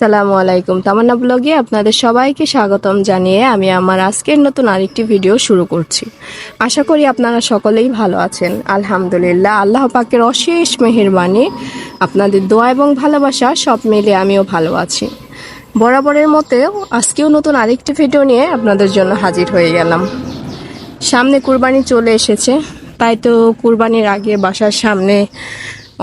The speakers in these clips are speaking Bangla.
সালামু আলাইকুম। তামান্না ব্লগে আপনাদের সবাইকে স্বাগতম জানিয়ে আমি আমার আজকের নতুন আরেকটি ভিডিও শুরু করছি। আশা করি আপনারা সকলেই ভালো আছেন। আলহামদুলিল্লাহ, আল্লাহ পাকের অশেষ মেহেরবানি, আপনাদের দোয়া এবং ভালোবাসা সব মিলে আমিও ভালো আছি। বরাবরের মতেও আজকেও নতুন আরেকটি ভিডিও নিয়ে আপনাদের জন্য হাজির হয়ে গেলাম। সামনে কুরবানি চলে এসেছে। তাই তো কুরবানির আগে বাসার সামনে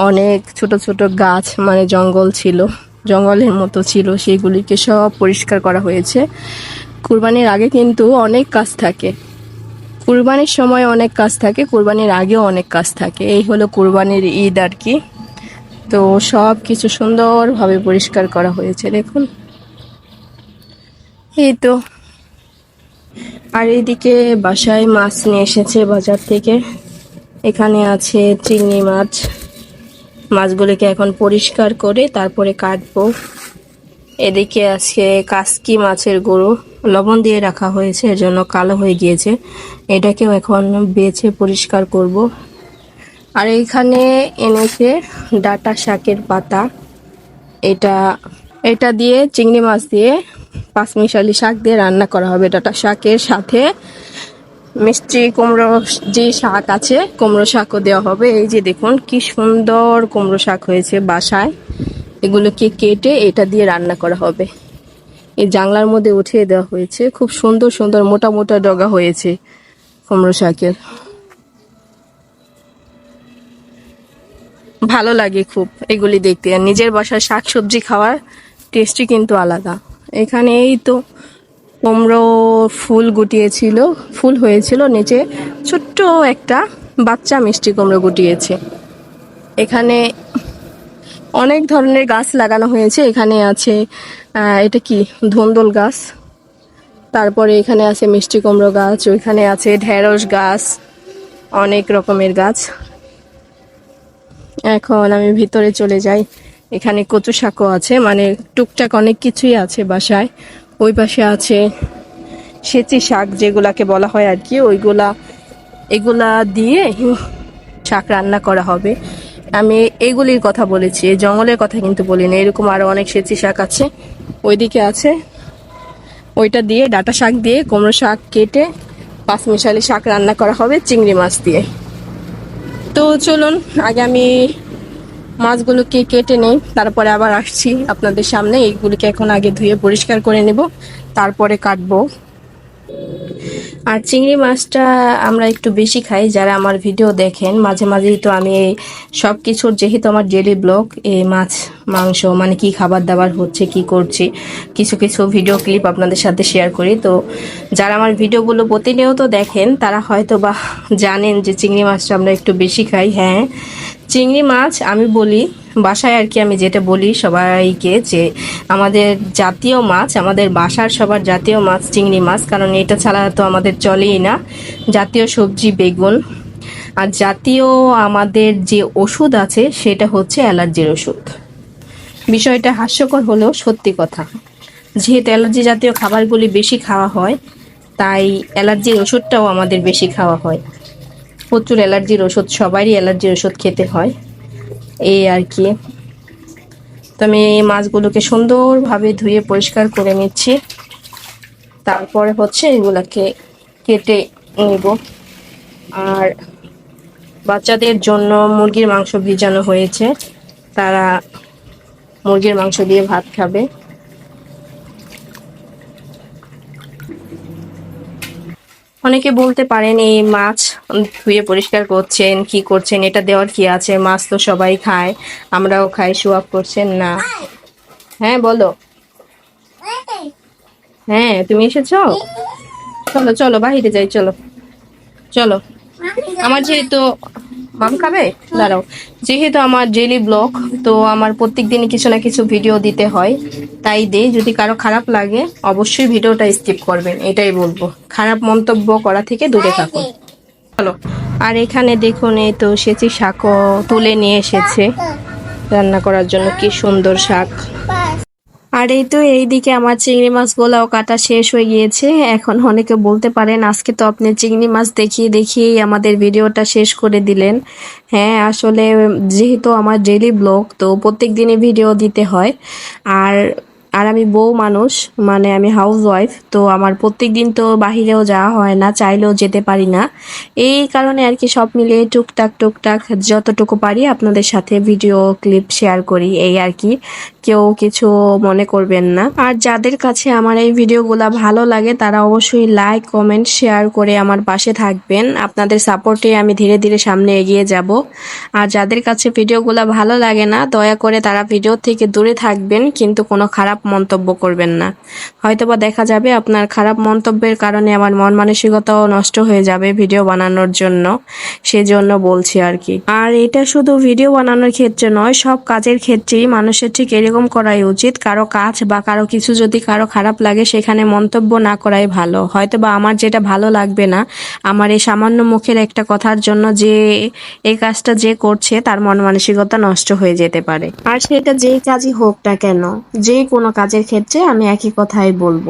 অনেক ছোট ছোট গাছ মানে জঙ্গল ছিল। জঙ্গলের মতো ছিল, সেগুলিকে সব পরিষ্কার করা হয়েছে। কুরবানির আগে কিন্তু অনেক কাজ থাকে। কুরবানির সময় অনেক কাজ থাকে, কুরবানির আগেও অনেক কাজ থাকে। এই হলো কুরবানির ঈদ আর কি। তো সব কিছু সুন্দরভাবে পরিষ্কার করা হয়েছে, দেখুন। এই তো। আর এইদিকে বাসায় মাছ নিয়ে এসেছে বাজার থেকে। এখানে আছে চিংড়ি মাছ। মাছগুলিকে এখন পরিষ্কার করে তারপরে কাটবো। এদিকে আছে কাসকি মাছের গরু লবণ দিয়ে রাখা হয়েছে, এর জন্য কালো হয়ে গিয়েছে। এটাকেও এখন বেছে পরিষ্কার করব। আর এইখানে এনেছে ডাটা শাকের পাতা। এটা এটা দিয়ে চিংড়ি মাছ দিয়ে পাঁচমিশালি শাক দিয়ে রান্না করা হবে ডাটা শাকের সাথে। মিষ্টি কুমড়ো যে শাক আছে, কুমড়ো শাকও দেওয়া হবে। এই যে দেখুন, কি সুন্দর কুমড়ো শাক হয়েছে বাসায়। এগুলোকে কেটে এটা দিয়ে রান্না করা হবে। এই জানলার মধ্যে উঠিয়ে দেওয়া হয়েছে। খুব সুন্দর সুন্দর, মোটা মোটা ডগা হয়েছে কুমড়ো শাকের। ভালো লাগে খুব এগুলি দেখতে। আর নিজের বাসায় শাক সবজি খাওয়ার টেস্টই কিন্তু আলাদা। এখানে এই তো কুমড়ো ফুল গুটিয়েছিল, ফুল হয়েছিল নিচে। ছোট্ট একটা বাচ্চা মিষ্টি কুমড়ো গুটিয়েছে। এখানে অনেক ধরনের গাছ লাগানো হয়েছে। এখানে আছে এটা কি? ধন্দল গাছ। তারপরে এখানে আছে মিষ্টি কুমড়ো গাছ, ওইখানে আছে ঢেঁড়স গাছ, অনেক রকমের গাছ। এখন আমি ভিতরে চলে যাই। এখানে কচু শাকও আছে মানে টুকটাক অনেক কিছুই আছে বাসায়। ওই পাশে আছে সেচি শাক যেগুলাকে বলা হয় আর কি, ওইগুলা, এগুলা দিয়ে শাক রান্না করা হবে। আমি এগুলির কথা বলেছি জঙ্গলের কথা কিন্তু বলিনি, এরকম আরও অনেক সেচি শাক আছে। ওইদিকে আছে, ওইটা দিয়ে ডাটা শাক দিয়ে কুমড়ো শাক কেটে পাঁচমিশালি শাক রান্না করা হবে, চিংড়ি মাছ দিয়ে। তো চলুন, আগে আমি মাছগুলোকে কেটে নেই, তারপরে আবার আসছি আপনাদের সামনে। এইগুলিকে এখন আগে ধুয়ে পরিষ্কার করে নেব, তারপরে কাটবো। আর চিংড়ি মাছটা আমরা একটু বেশি খাই, যারা আমার ভিডিও দেখেন। মাঝে মাঝেই তো আমি এই সব কিছুর যেহেতু আমার ডেলি ব্লগ এই মাছ, মাংস মানে কি খাবার দাবার হচ্ছে, কি করছি, কিছু কিছু ভিডিও ক্লিপ আপনাদের সাথে শেয়ার করি। তো যারা আমার ভিডিওগুলো প্রতিনিয়ত দেখেন, তারা হয়তো বা জানেন যে চিংড়ি মাছটা আমরা একটু বেশি খাই। হ্যাঁ চিংড়ি মাছ আমি বলি বাসায় আর কি আমি যেটা বলি সবাইকে যে আমাদের জাতীয় মাছ, আমাদের বাসার সবার জাতীয় মাছ, চিংড়ি মাছ, কারণ এটা ছাড়া তো আমাদের চলেই না। জাতীয় সবজি, বেগুন। আর জাতীয় আমাদের যে ওষুধ আছে, সেটা হচ্ছে অ্যালার্জির ওষুধ। বিষয়টা হাস্যকর হলেও সত্যি কথা। যেহেতু অ্যালার্জি জাতীয় খাবারগুলি বেশি খাওয়া হয়, তাই অ্যালার্জির ওষুধটাও আমাদের বেশি খাওয়া হয়। প্রচুর অ্যালার্জির ওষুধ, সবারই অ্যালার্জির ওষুধ খেতে হয়। এই আর কি। তো আমি এই মাছগুলোকে সুন্দরভাবে ধুয়ে পরিষ্কার করে নিচ্ছি। তারপরে হচ্ছে এগুলোকে কেটে নেব। আর বাচ্চাদের জন্য মুরগির মাংস ভিজানো হয়েছে। তারা মুরগির মাংস দিয়ে ভাত খাবে। অনেকে বলতে পারেন, এই মাছ ধুয়ে পরিষ্কার করছেন, কি করছেন? এটা দেওয়ার কি আছে? মাছ তো সবাই খায়, আমরাও খাই সোয়াব করছেন না। হ্যাঁ বলো। হ্যাঁ তুমি এসেছ? চলো চলো বাহিরে যাই, চলো। চলো। আমার যেহেতু মাম খাবে? দাঁড়াও। যেহেতু আমার ডেলি ব্লগ তো আমার প্রত্যেক দিনই কিছু না কিছু ভিডিও দিতে হয় তাই দেই যদি কারও খারাপ লাগে অবশ্যই ভিডিওটা স্কিপ করবেন এটাই বলব। খারাপ মন্তব্য করা থেকে দূরে থাকুন। চলো। আর এখানে দেখুন এই তো সেচি শাকও তুলে নিয়ে এসেছে। রান্না করার জন্য কি সুন্দর শাক। আর এই তো এই দিকে আমার চিংড়ি মাছ মাছগুলাও কাটা শেষ হয়ে গিয়েছে। এখন অনেকে বলতে পারেন, আজকে তো আপনি চিংড়ি মাছ দেখিয়ে দেখিয়েই আমাদের ভিডিওটা শেষ করে দিলেন। হ্যাঁ আসলে যেহেতু আমার ডেলি ব্লগ তো প্রত্যেক দিনই ভিডিও দিতে হয়। আর আর আমি বউ মানুষ মানে আমি হাউস ওয়াইফ তো আমার প্রত্যেক দিন তো বাহিরেও যাওয়া হয় না, চাইলেও যেতে পারি না। এই কারণে আর কি সব মিলিয়ে টুকটাক টুকটাক যতটুকু পারি আপনাদের সাথে ভিডিও ক্লিপ শেয়ার করি, এই আর কি। কেউ কিছু মনে করবেন না। আর যাদের কাছে আমার এই ভিডিওগুলো ভালো লাগে, তারা অবশ্যই লাইক কমেন্ট শেয়ার করে আমার পাশে থাকবেন। আপনাদের সাপোর্টে আমি ধীরে ধীরে সামনে এগিয়ে যাব। আর যাদের কাছে ভিডিওগুলো ভালো লাগে না, দয়া করে তারা ভিডিও থেকে দূরে থাকবেন, কিন্তু কোনো খারাপ মন্তব্য করবেন না। হয়তোবা দেখা যাবে আপনার খারাপ মন্তব্যের কারণে আমার মন মানসিকতাও নষ্ট হয়ে যাবে ভিডিও বানানোর জন্য, সেজন্য বলছি আর কি। আর এটা শুধু ভিডিও বানানোর ক্ষেত্রে নয়, সব কাজের ক্ষেত্রেই মানুষের ঠিক এরকম করাই উচিত। কারও কাজ বা কারও কিছু যদি কারও খারাপ লাগে, সেখানে মন্তব্য না করাই ভালো। হয়তো বা আমার যেটা ভালো লাগবে না, আমার এই সামান্য মুখের একটা কথার জন্য যে এই কাজটা যে করছে, তার মন মানসিকতা নষ্ট হয়ে যেতে পারে। আর সেটা যেই কাজই হোক না কেন যে কোনো কাজের ক্ষেত্রে আমি একই কথাই বলব।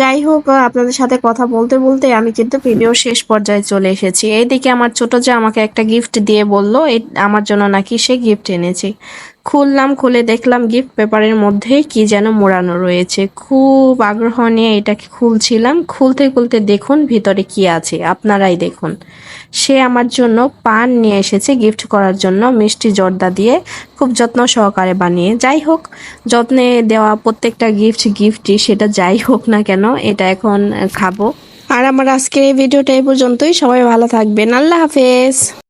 যাই হোক আপনাদের সাথে কথা বলতে বলতে আমি কিন্তু ভিডিও শেষ পর্যায়ে চলে এসেছি। এইদিকে আমার ছোট যে আমাকে একটা গিফট দিয়ে বলল আমার জন্য নাকি সে গিফট এনেছে। খুললাম, খুলে দেখলাম গিফট পেপারের মধ্যে কি যেন মোড়ানো রয়েছে। খুব আগ্রহ নিয়ে এটাকে খুলছিলাম। খুলতে খুলতে দেখুন ভিতরে কি আছে। আপনারাই দেখুন। সে আমার জন্য পান নিয়ে এসেছে গিফট করার জন্য মিষ্টি জর্দা দিয়ে। খুব যত্ন সহকারে বানিয়ে। যাই হোক, যত্নে দেওয়া প্রত্যেকটা গিফট গিফটই সেটা যাই হোক না কেন, এটা এখন খাব। আর আমার আজকের এই ভিডিওটা এই পর্যন্তই। সবাই ভালো থাকবেন। আল্লাহ হাফেজ।